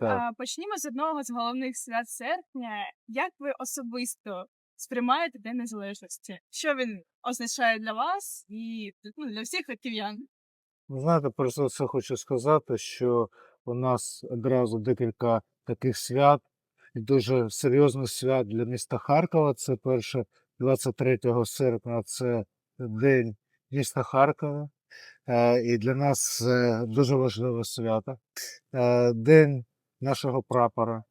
А, Почнімо з одного з головних свят серпня. Як ви особисто сприймаєте День Незалежності? Що він означає для вас і ну, для всіх харків'ян? Ви знаєте, за все хочу сказати, що у нас одразу декілька таких свят, і дуже серйозних свят для міста Харкова. Це перше 23 серпня, це День міста Харкова. Е, І для нас дуже важливе свято. Е, День нашого прапора.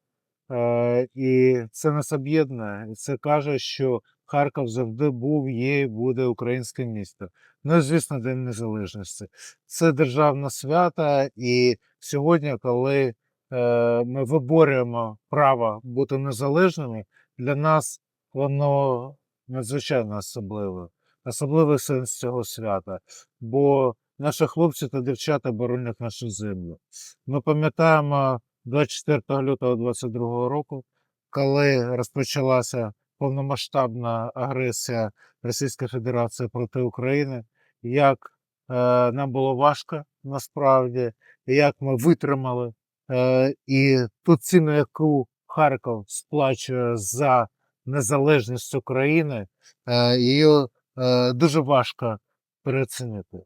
Е, І це нас об'єднує. Це каже, що Харків завжди був, є і буде українське місто. Ну і звісно, День Незалежності. Це державне свято, і сьогодні, коли е, ми виборюємо право бути незалежними, для нас воно надзвичайно особливе. Особливий сенс цього свята. Бо наші хлопці та дівчата боронять нашу землю. Ми пам'ятаємо 24 лютого 2022 року, коли розпочалася повномасштабна агресія Російської Федерації проти України, як е, нам було важко насправді, як ми витримали. Е, і ту ціну, яку Харків сплачує за незалежність України, е, її дуже важко переоцінити.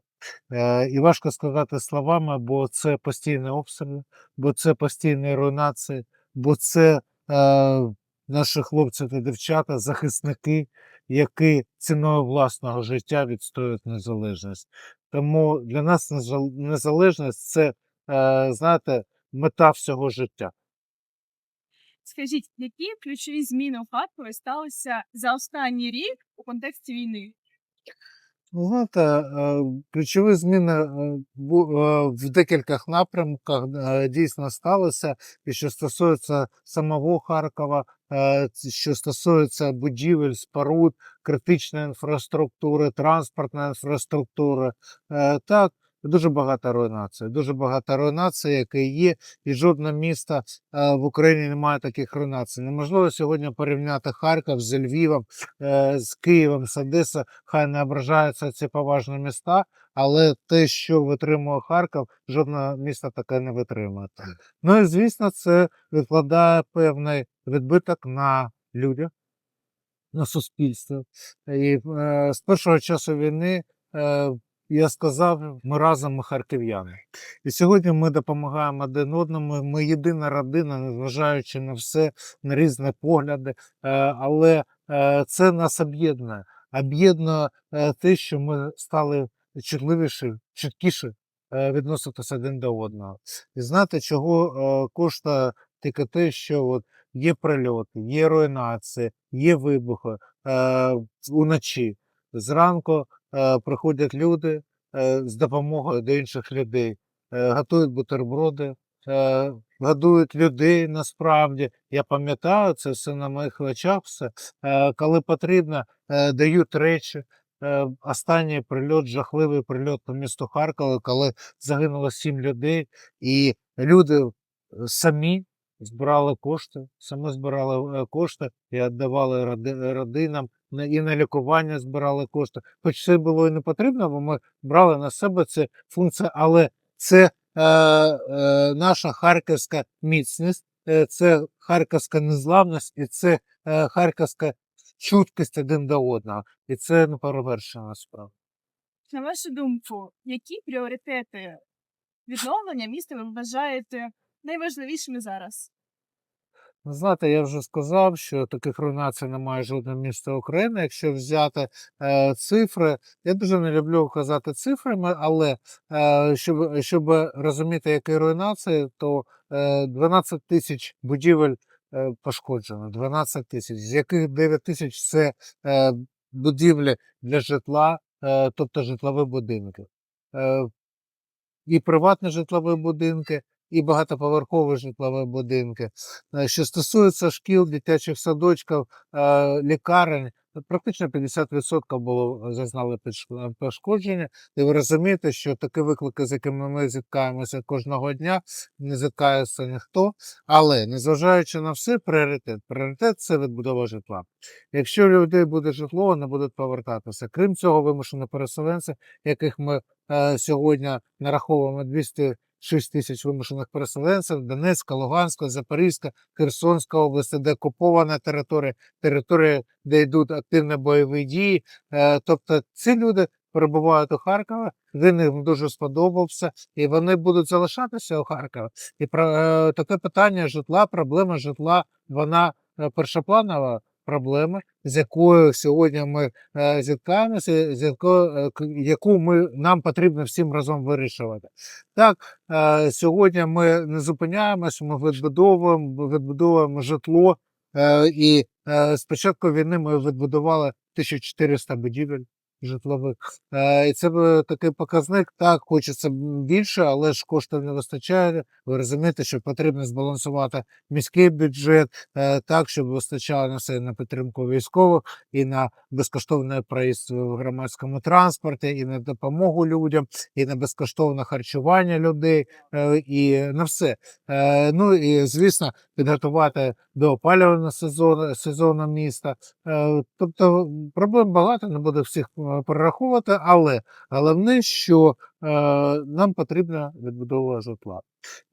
Е, і важко сказати словами, бо це постійні обстріли, бо це постійні руйнації, бо це е, наші хлопці та дівчата, захисники, які ціною власного життя відстоюють незалежність. Тому для нас незалежність це, е, знаєте, мета всього життя. Скажіть, які ключові зміни у Харкові сталися за останній рік у контексті війни? Ну, знаєте, е, ключові зміни е, е, в декількох напрямках дійсно сталися, і що стосується самого Харкова, що стосується будівель, споруд, критичної інфраструктури, транспортної інфраструктури. Так, дуже багато руйнацій. Дуже багато руйнацій, які є, і жодне місто е, в Україні не має таких руйнацій. Неможливо сьогодні порівняти Харків з Львівом, е, з Києвом, з Одесою хай не ображаються ці поважні міста, але те, що витримує Харків, жодне місто таке не витримує. Ну і звісно, це відкладає певний відбиток на людях, на суспільстві. І е, з першого часу війни е, я сказав, ми разом ми харків'яни. І сьогодні ми допомагаємо один одному. Ми єдина родина, незважаючи на все, на різні погляди. Е, але е, це нас об'єднує об'єднує е, те, що ми стали чутливіші, чіткіше відноситися один до одного. І знаєте, чого коштує тільки те, що от є прильоти, є руйнації, є вибухи уночі. Зранку приходять люди е, з допомогою до інших людей, е, готують бутерброди, е, годують людей насправді. Я пам'ятаю це все на моїх очах, все. Е, коли потрібно, е, дають речі. Е, Останній прильот, жахливий прильот по місту Харкова, коли загинуло сім людей, і люди е, самі збирали кошти, самі збирали е, кошти і віддавали родинам, на- і на лікування збирали кошти. Хоч це було і не потрібно, бо ми брали на себе цю функцію, але це е, е, наша харківська міцність, е, це харківська незламність і це е, харківська чуткість один до одного. І це не перевершена справа. На вашу думку, які пріоритети відновлення міста ви вважаєте найважливішими зараз? Знаєте, я вже сказав, що таких руйнацій немає жодного міста України. Якщо взяти е, цифри, я дуже не люблю казати цифрами, але е, щоб, щоб розуміти, які руйнації, то е, 12 тисяч будівель е, пошкоджено, 12 тисяч, з яких 9 тисяч це е, будівлі для житла, е, тобто житлові будинки. Е, і приватні житлові будинки, і багатоповерхові житлові будинки. Е, Що стосується шкіл, дитячих садочків, е, лікарень, практично 50% було е, зазнали пошкодження. І ви розумієте, що такі виклики, з якими ми зіткаємося кожного дня, не зіткається ніхто. Але незважаючи на все, пріоритет. Пріоритет це відбудова житла. Якщо у людей буде житло, вони будуть повертатися. Крім цього, вимушені переселенці, яких ми е, сьогодні нараховуємо 200 6 тисяч вимушених переселенців, Донецька, Луганська, Запорізька, Херсонська області, де окупована територія, територія, де йдуть активні бойові дії. Е, Тобто ці люди перебувають у Харкові, він їм дуже сподобався, і вони будуть залишатися у Харкові. І про е, таке питання житла, проблема житла, вона е, першопланова проблема, з якою сьогодні ми е, зіткаємося, з якою, е, яку ми нам потрібно всім разом вирішувати. Так, е, сьогодні ми не зупиняємося, ми відбудовуємо, відбудовуємо житло. І спочатку війни ми відбудували 1400 будівель житлових. Е, і це такий показник. Так, хочеться більше, але ж коштів не вистачає. Ви розумієте, що потрібно збалансувати міський бюджет е, так, щоб вистачало на все на підтримку військових і на безкоштовний проїзд в громадському транспорті, і на допомогу людям, і на безкоштовне харчування людей, е, і на все. Е, Ну і звісно, підготувати до опалювального сезону, сезону міста. Е, Тобто проблем багато, не буду всіх е, перераховувати, але головне, що е, нам потрібна відбудова житла.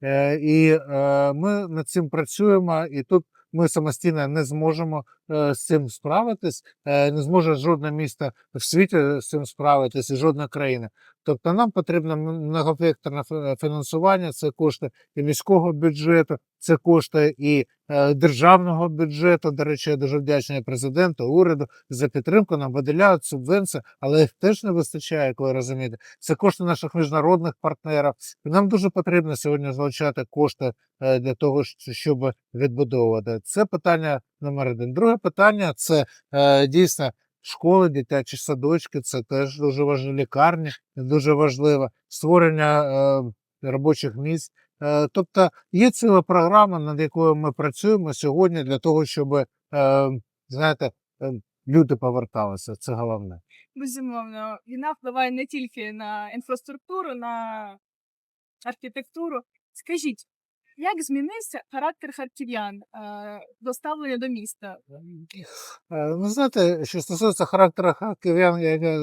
Е, І е, ми над цим працюємо, і тут ми самостійно не зможемо е, з цим справитись, е, не зможе жодне місто в світі з цим справитись, і жодна країна. Тобто нам потрібно многовекторне фінансування, це кошти і міського бюджету, це кошти і е, державного бюджету. До речі, я дуже вдячний президенту, уряду за підтримку. Нам виділяють субвенції, але їх теж не вистачає, як ви розумієте. Це кошти наших міжнародних партнерів. Нам дуже потрібно сьогодні залучати кошти е, для того, щоб відбудовувати. Це питання номер один. Друге питання це е, дійсно школи, дитячі садочки, це теж дуже важливо, лікарні, дуже важливо, створення е, робочих місць. Е, тобто є ціла програма, над якою ми працюємо сьогодні для того, щоб е, знаєте, е, люди поверталися. Це головне. Безумовно, війна впливає не тільки на інфраструктуру, на архітектуру. Скажіть, як змінився характер харків'ян до ставлення до міста? Ну, знаєте, що стосується характеру харків'ян, як я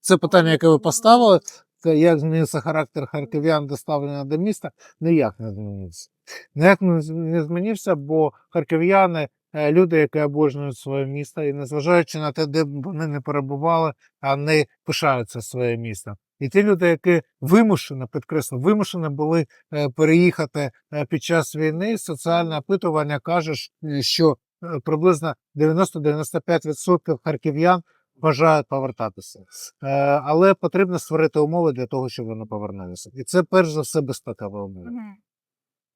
це питання, яке ви поставили, як змінився характер харків'ян до ставлення до міста, ніяк не змінився. Ніяк не змінився, бо харків'яни люди, які обожнюють своє місто, і незважаючи на те, де б вони не перебували, вони пишаються своїм містом. І ті люди, які вимушено, підкреслю, вимушені були е, переїхати е, під час війни, соціальне опитування каже, що е, приблизно 90-95% харків'ян бажають повертатися. Е, Але потрібно створити умови для того, щоб вони повернулися. І це перш за все безпекова умова.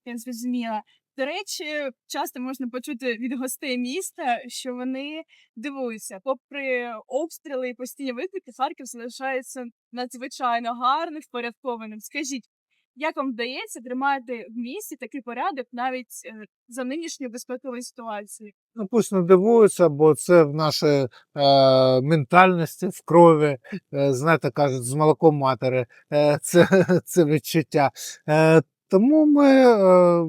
Я зрозуміла. До речі, часто можна почути від гостей міста, що вони дивуються, попри обстріли і постійні виклики, Харків залишається надзвичайно гарним, впорядкованим. Скажіть, як вам вдається тримати в місті такий порядок навіть е, за нинішньої безпекової ситуації? Ну, пусть не дивуються, бо це в нашій е, ментальності, в крові, е, знаєте, кажуть, з молоком матері. Е, це, це відчуття. Е, тому ми е,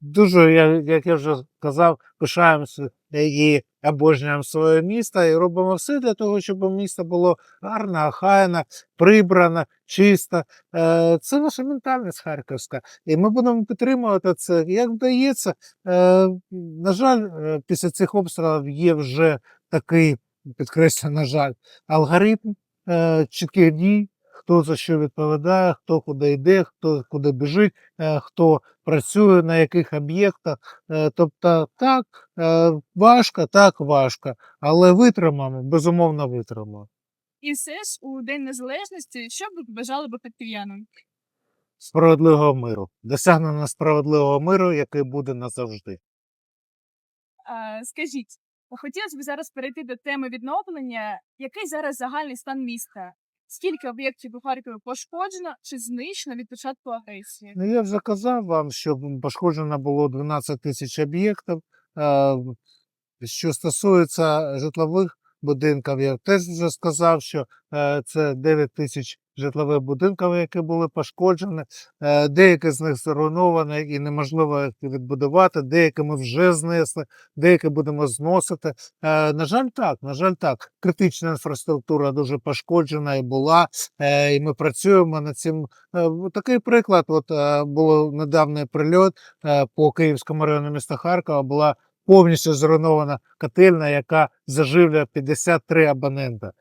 дуже, як я вже казав, пишаємося і обожнюємо своє місто і робимо все для того, щоб місто було гарно, охайно, прибрано, чисто. Е, Це наша ментальність харківська. І ми будемо підтримувати це. Як вдається, Е, на жаль, е, після цих обстрілів є вже такий, підкреслю, на жаль, алгоритм е, чітких дій, хто за що відповідає, хто куди йде, хто куди біжить, е, хто працює на яких об'єктах. Е, Тобто, так, е, важко, так важко, але витримаємо, безумовно витримаємо. І все ж у День Незалежності, що б ви побажали би харків'янам? Справедливого миру, досягнення справедливого миру, який буде назавжди. А, скажіть, хотілося б зараз перейти до теми відновлення. Який зараз загальний стан міста? Скільки об'єктів у Харкові пошкоджено чи знищено від початку агресії? Ну, я вже казав вам, що пошкоджено було 12 тисяч об'єктів. Е, Що стосується житлових будинків, я теж вже сказав, що е, це 9 тисяч житлових будинків, які були пошкоджені. Е, Деякі з них зруйновані і неможливо їх відбудувати, деякі ми вже знесли, деякі будемо зносити. Е, На жаль, так, на жаль, так. Критична інфраструктура дуже пошкоджена і була, е, і ми працюємо над цим. Такий приклад: от був недавній прильот по Київському району міста Харкова. Була повністю зруйнована котельня, яка заживлює 53 абонента.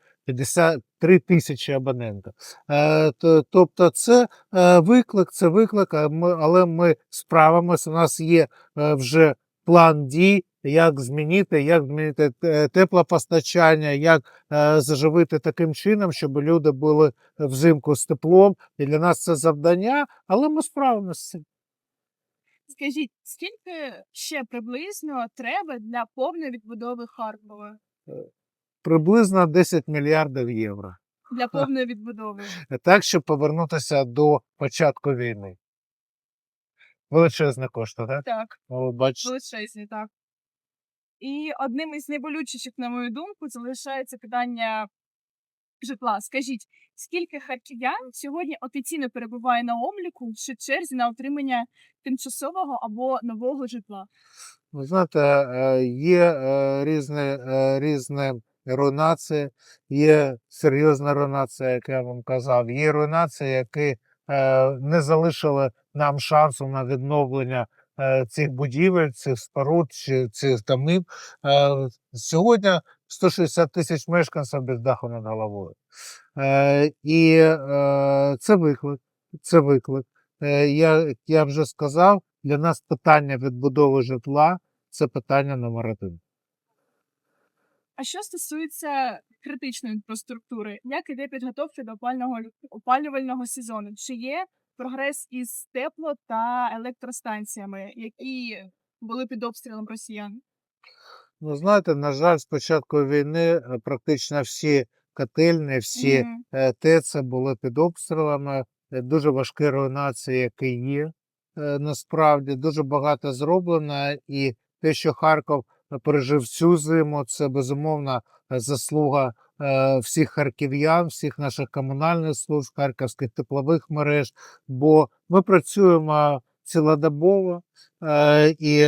53 тисячі абонентів. Е, тобто, це е, виклик, це виклик, але ми справимося. У нас є е, вже план дій, як змінити, як змінити теплопостачання, як е, заживити таким чином, щоб люди були взимку з теплом. І для нас це завдання, але ми справимося з цим. Скажіть, скільки ще приблизно треба для повної відбудови Харкова? Приблизно 10 мільярдів євро. Для повної відбудови. Так, щоб повернутися до початку війни. Величезні кошти, так? Так, О, бачите. величезні, так. І одним із найболючіших, на мою думку, залишається питання житла. Скажіть, скільки харків'ян сьогодні офіційно перебуває на обліку чи черзі на отримання тимчасового або нового житла? Ви знаєте, е, є е, різні, е, різні руйнації, є серйозна руйнація, як я вам казав, є руйнації, які е, не залишили нам шансу на відновлення е, цих будівель, цих споруд цих домів. Е, Сьогодні 160 тисяч мешканців без даху над головою. І це виклик. Це виклик. Я, я вже сказав, для нас питання відбудови житла це питання номер один. А що стосується критичної інфраструктури, як іде підготовка до опального опалювального сезону? Чи є прогрес із тепло та електростанціями, які були під обстрілом росіян? Ну, знаєте, на жаль, з початку війни е, практично всі котельні, всі Мгм. е, ТЕЦи були під обстрілами. Е, Дуже важкі руйнації, які є. Насправді дуже багато зроблено, і те, що Харків е, пережив цю зиму, це безумовно е, заслуга е, всіх харків'ян, всіх наших комунальних служб, харківських теплових мереж. Бо ми працюємо цілодобово, е, і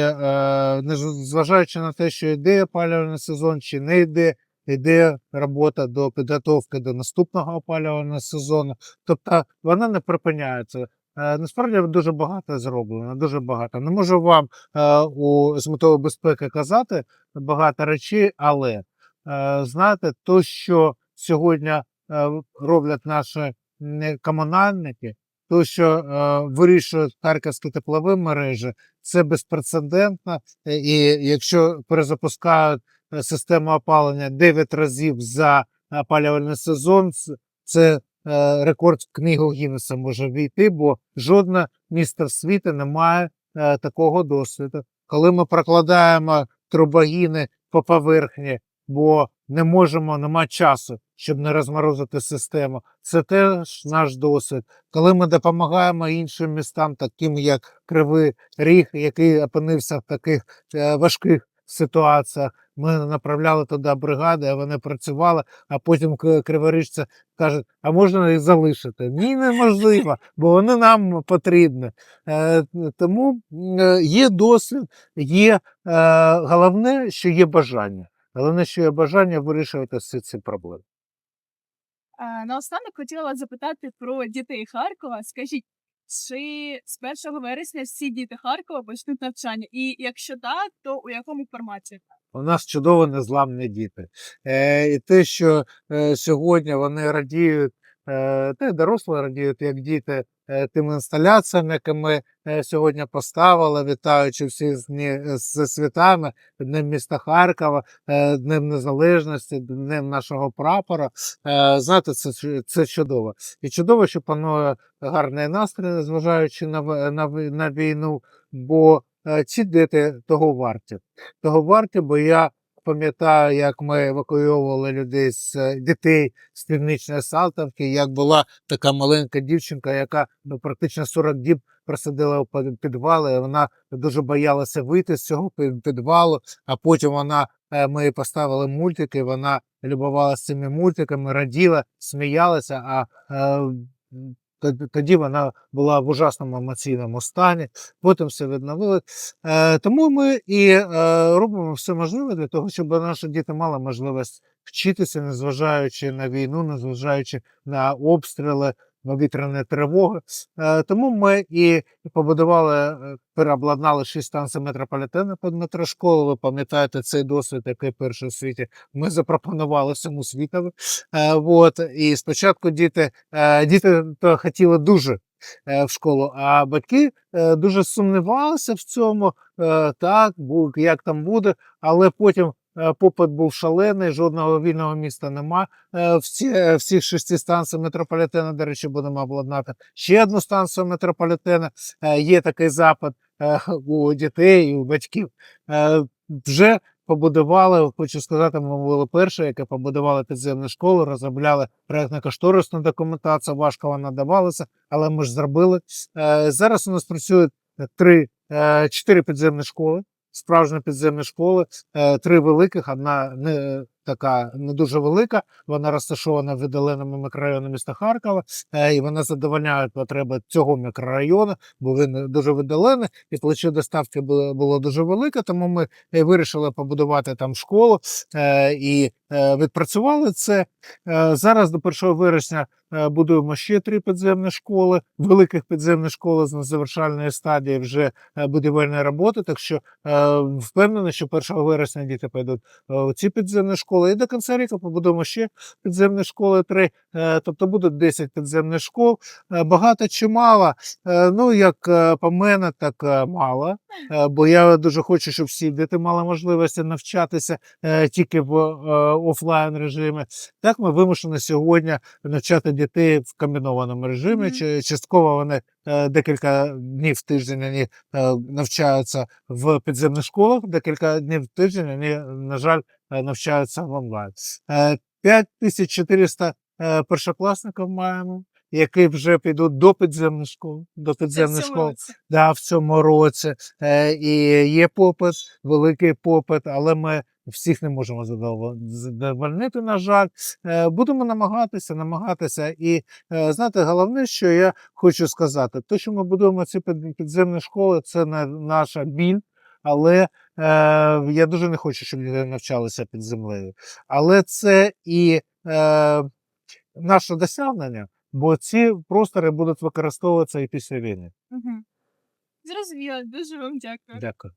незважаючи на те, що йде опалювальний сезон чи не йде, йде робота до підготовки до наступного опалювального сезону. Тобто вона не припиняється. Е, Насправді дуже багато зроблено, дуже багато. Не можу вам е, у з метою безпеки казати багато речей, але е, знаєте, то, що сьогодні роблять наші комунальники, то, що вирішують харківські теплові мережі, це безпрецедентно. І якщо перезапускають систему опалення 9 разів за опалювальний сезон, це рекорд в книгу Гіннеса може війти, бо жодне місто в світі не має е, такого досвіду. Коли ми прокладаємо трубогіни по поверхні, бо не можемо, нема часу, щоб не розморозити систему. Це теж наш досвід. Коли ми допомагаємо іншим містам, таким як Кривий Ріг, який опинився в таких е, важких ситуаціях, ми направляли туди бригади, а вони працювали, а потім криворіжці кажуть, а можна їх залишити? Ні, неможливо, бо вони нам потрібні. Е, Тому є досвід, є е, головне, що є бажання. Головне, що є бажання вирішувати всі ці проблеми. Наостанок хотіла запитати про дітей Харкова. Скажіть, чи з 1 вересня всі діти Харкова почнуть навчання? І якщо так, то у якому форматі? У нас чудово незламні діти. Е, і те, що е, сьогодні вони радіють, е, й дорослі радіють, як діти, е, тим інсталяціям, які ми е, сьогодні поставили, вітаючи всіх з, з святами, Днем міста Харкова, е, Днем Незалежності, Днем нашого прапора. Е, знаєте, це, це чудово. І чудово, що панує гарний настрій, незважаючи на, на, на війну, бо е, ці діти того варті того варті, бо я пам'ятаю, як ми евакуйовували людей з е, дітей з північної Салтовки, як була така маленька дівчинка, яка ну, практично 40 діб просиділа в під- підвалі, вона дуже боялася вийти з цього підвалу, а потім вона е, ми поставили мультики, вона любувалася цими мультиками, раділа, сміялася, а е, тоді- вона була в ужасному емоційному стані, потім все відновили. Е, Тому ми і е, робимо все можливе для того, щоб наші діти мали можливість вчитися, незважаючи на війну, незважаючи на обстріли, повітряні тривоги. Е, Тому ми і побудували, е, переобладнали шість станцій метрополітену під метрошколу. Ви пам'ятаєте цей досвід, який перший у світі ми запропонували всьому світові. Е, от, і спочатку діти, діти то хотіли дуже в школу, а батьки дуже сумнівалися в цьому. Так, як там буде, але потім. Е, Попит був шалений, жодного вільного міста нема. Е, Всі, е, всіх шести станцій метрополітену, до речі, будемо обладнати. Ще одну станцію метрополітену. Е, Є такий запит у дітей і у батьків. Вже побудували, хочу сказати, ми були перші, які побудували підземну школу, розробляли проєктно-кошторисну документацію, важко вона давалася, але ми ж зробили. Зараз у нас працюють три, чотири підземні школи, справжні підземні школи, е, три великих, одна не така не дуже велика. Вона розташована в віддаленому мікрорайоні міста Харкова, е, і вона задовольняє потреби цього мікрорайону, бо він дуже віддалений, і плече доставки було, дуже велике. Тому ми вирішили побудувати там школу е, і відпрацювали це. Зараз до 1 вересня будуємо ще три підземні школи, великих підземних школи з завершальної стадії вже е, будівельної роботи. Так що е, впевнений, що 1 вересня діти підуть е, у ці підземні школи. І до кінця року побудуємо ще підземні школи три. Е, Тобто буде 10 підземних школ. Е, Багато чи мало. Е, Ну, як е, по мене, так е, мало. Е, Бо я дуже хочу, щоб всі діти мали можливості навчатися е, тільки в е, офлайн режимі. Так ми вимушені сьогодні навчати дітей в комбінованому режимі. Мгм. Чи частково вони е, декілька днів в тиждень вони е, навчаються в підземних школах, декілька днів в тиждень вони, на жаль, е, навчаються в онлайн. Е, 5400 е, першокласників маємо, які вже підуть до підземних школ, до підземних школ да, в цьому році. Е, і є попит, великий попит, але ми всіх не можемо задовольнити, на жаль. Е, будемо намагатися, намагатися. І е, знаєте, головне, що я хочу сказати, те, що ми будуємо ці підземні школи, це не наша біль. Але е, я дуже не хочу, щоб діти навчалися під землею. Але це і е, наше досягнення, бо ці простори будуть використовуватися і після війни. Мгм. Зрозуміло, дуже вам дякую. Дякую.